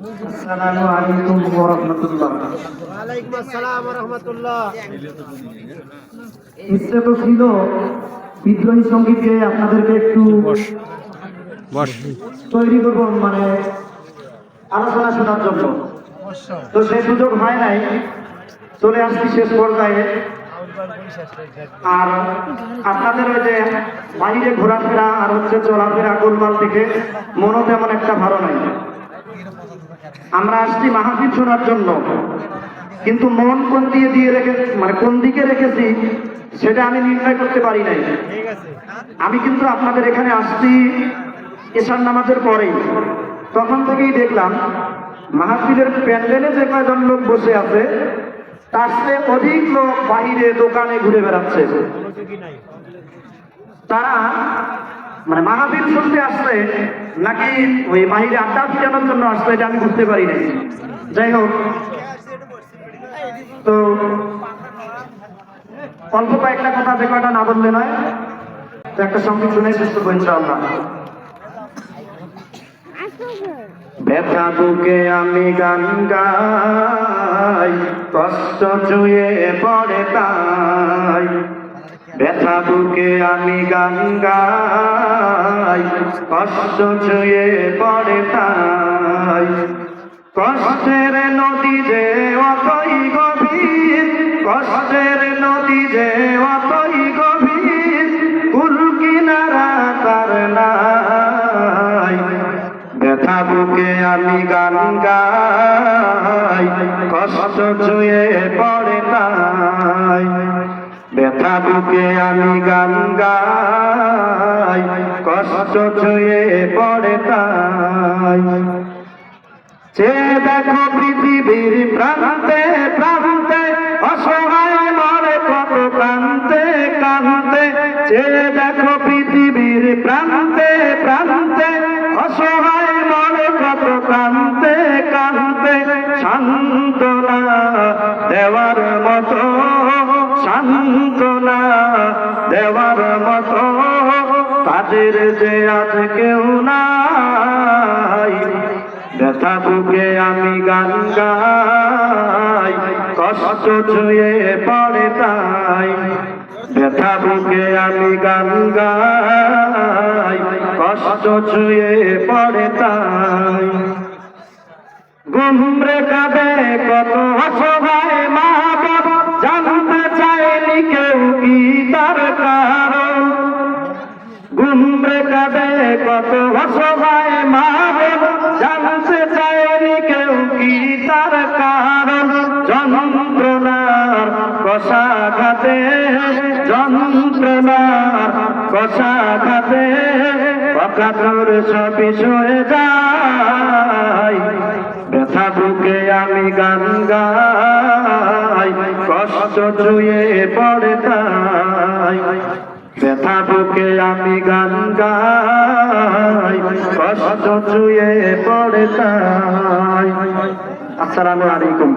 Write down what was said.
আসসালামু আলাইকুম ওয়া রাহমাতুল্লাহ। ওয়ালাইকুম আসসালাম রহমতুল্লাহ। ইচ্ছে তো ছিল বিদ্রোহী সঙ্গীতকে আপনাদেরকে একটু বস তৈরি করব মানে আলোচনা শোনার জন্য। তো সেই সুযোগ হয় নাই চলে আসছি শেষ পর্যায়ে। আর আপনাদের ওই যে বাইরে ঘোরাফেরা আর হচ্ছে চলাফেরা গোলমাল থেকে মনও তেমন একটা ভালো নাই। আমরা আসছি মাহফিল শোনার জন্য। কিন্তু মন কোন দিয়ে দিয়ে রেখে মানে কোন দিকে রেখেছি সেটা আমি নির্ণয় করতে পারি নাই। আমি কিন্তু আপনাদের এখানে আসছি এশার নামাজের পরেই। তখন থেকেই দেখলাম মাহফিলের প্যান্ডেলে যে কয়জন লোক বসে আছে তার চেয়ে অধিক লোক বাইরে দোকানে ঘুরে বেড়াচ্ছে। তারা মানে মাহফিল শুনতে আসছে নাকি ওই বাহিরে আড্ডা ফিরানোর জন্য আসছে এটা আমি বুঝতে পারি নাই। যাই হোক, তো অল্প কয়েকটা কথা যে কয়টা না বললে নয়, তো একটা সংগীত শুনে করব ইনশাআল্লাহ। ব্যথা বুকে আমি গান গাই, কষ্ট চুয়ে পড়ে ব্যথা বুকে আমি গান গাই। কষ্ট ছুঁয়ে পড়ে তাই। কষ্টের নদী যে অতই গভীর, কষ্টের নদী যে অতই গভীর কুল কিনারা তার নাই। ব্যথা বুকে আমি গান গাই। কষ্ট ছুঁয়ে ব্যথা বুকে আমি গান গাই, কষ্ট ছুঁয়ে পড়ে তাই। সে দেখো পৃথিবীর প্রান্তে প্রান্তে, অসহায় মরে কত কান্তে কান্তে সে সান্ত্বনা দেওয়ার মতো তাদের যে আজ কেউ নাই। ব্যথা বুকে আমি গান গাই, কষ্ট ছুঁয়ে পড়ে তাই। ব্যথা বুকে আমি গান গাই, কষ্ট ছুঁয়ে পড়ে তাই। গুমরে কাঁদে কত কাঁদে কত অসহায় মা বাবা জানতে চাইনি কেউ কি তার কারণ। যন্ত্রণার কষাঘাতে যন্ত্রণার কষাঘাতে অকাতর সবই সয়ে যায়। ব্যথা বুকে আমি গান গাই, কষ্ট চুয়ে পড়ে তাই। ব্যথা বুকে আমি গান গাই কষ্ট চুয়ে পড়ে তাই। আসসালামু আলাইকুম।